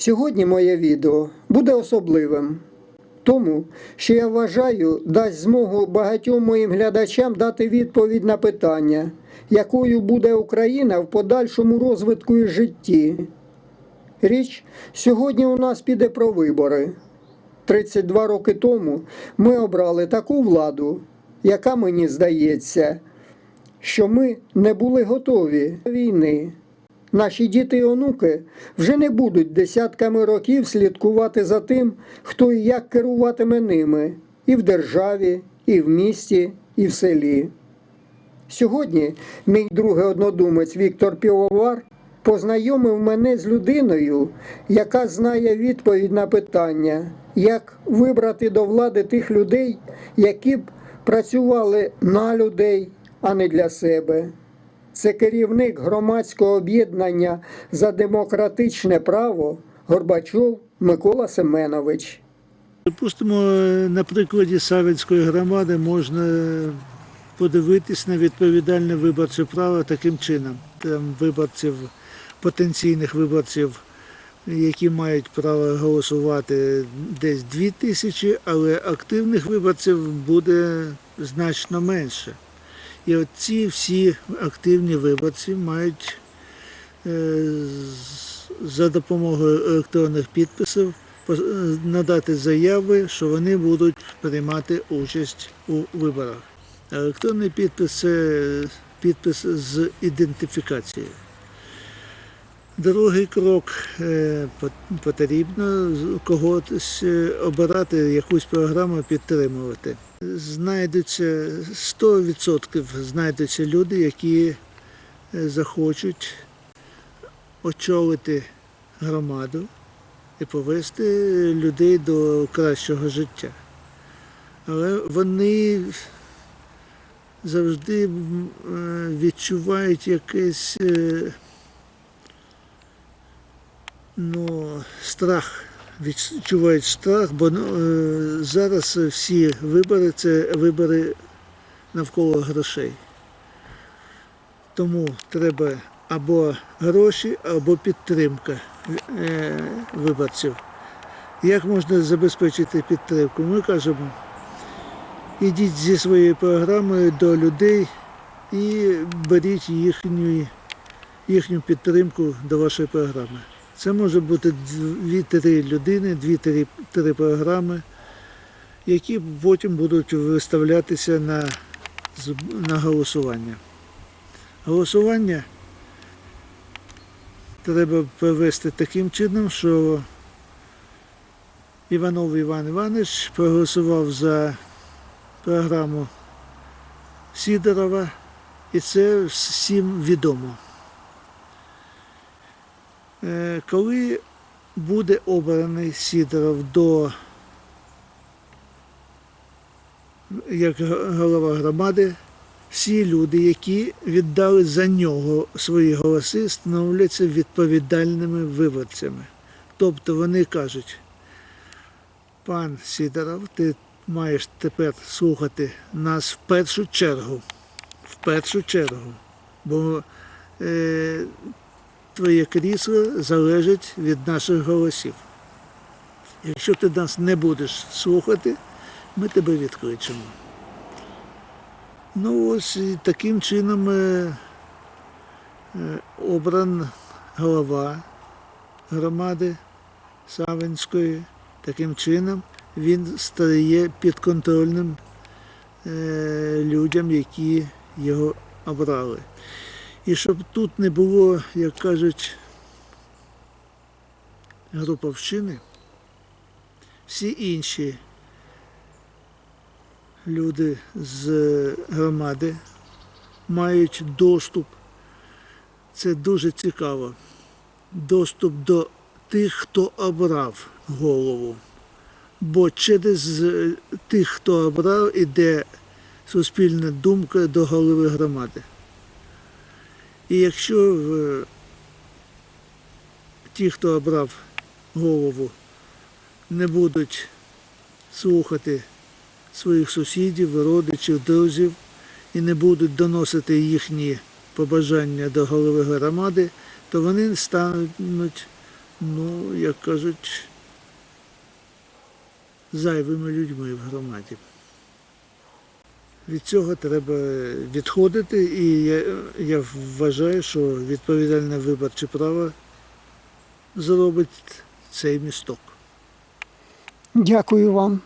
Сьогодні моє відео буде особливим, тому що я вважаю, дасть змогу багатьом моїм глядачам дати відповідь на питання, якою буде Україна в подальшому розвитку і житті. Річ сьогодні у нас піде про вибори. 32 роки тому ми обрали таку владу, яка мені здається, що ми не були готові до війни. Наші діти і онуки вже не будуть десятками років слідкувати за тим, хто і як керуватиме ними і в державі, і в місті, і в селі. Сьогодні мій другий однодумець Віктор Півовар познайомив мене з людиною, яка знає відповідь на питання, як вибрати до влади тих людей, які б працювали на людей, а не для себе. Це керівник громадського об'єднання за демократичне право Горбачов Микола Семенович. Припустимо, на прикладі Савинської громади можна подивитись на відповідальне виборче право таким чином. Там виборців, потенційних виборців, які мають право голосувати десь 2 тисячі, але активних виборців буде значно менше. І оці ці всі активні виборці мають е, за допомогою електронних підписів е, надати заяви, що вони будуть приймати участь у виборах. Електронний підпис це підпис з ідентифікацією. Другий крок е, потрібно когось е, обирати, якусь програму підтримувати. Знайдуться 100% знайдуться люди, які е, захочуть очолити громаду і повести людей до кращого життя. Але вони завжди відчувають якийсь е, ну, страх. Відчувають страх, бо ну, е, зараз всі вибори це вибори навколо грошей. Тому треба або гроші, або підтримка е, виборців. Як можна забезпечити підтримку? Ми кажемо, ідіть зі своєю програмою до людей і беріть їхню, їхню підтримку до вашої програми. Це може бути дві-три людини, дві-три програми, які потім будуть виставлятися на, на голосування. Голосування треба провести таким чином, що Іванов Іван Іванович проголосував за програму Сідорова, і це всім відомо. Е, Коли буде обраний Сідоров до як голова громади, всі люди, які віддали за нього свої голоси, становляться відповідальними виборцями. Тобто вони кажуть, пан Сідоров, ти маєш тепер слухати нас в першу чергу. В першу чергу. Бо е, твоє крісло залежить від наших голосів. Якщо ти нас не будеш слухати, ми тебе відкличемо. Ну ось таким чином е, е, обран голова громади Савинської. Таким чином він стає підконтрольним е, людям, які його обрали. І щоб тут не було, як кажуть, груповщини, всі інші люди з громади мають доступ. Це дуже цікаво. Доступ до тих, хто обрав голову. Бо через е, тих, хто обрав, іде суспільна думка до голови громади. І якщо е, ті, хто обрав голову, не будуть слухати своїх сусідів, родичів, друзів і не будуть доносити їхні побажання до голови громади, то вони стануть ну, як кажуть, зайвими людьми в громаді. Від цього треба відходити, і я, я вважаю, що відповідальне виборче право зробить цей місток. Дякую вам.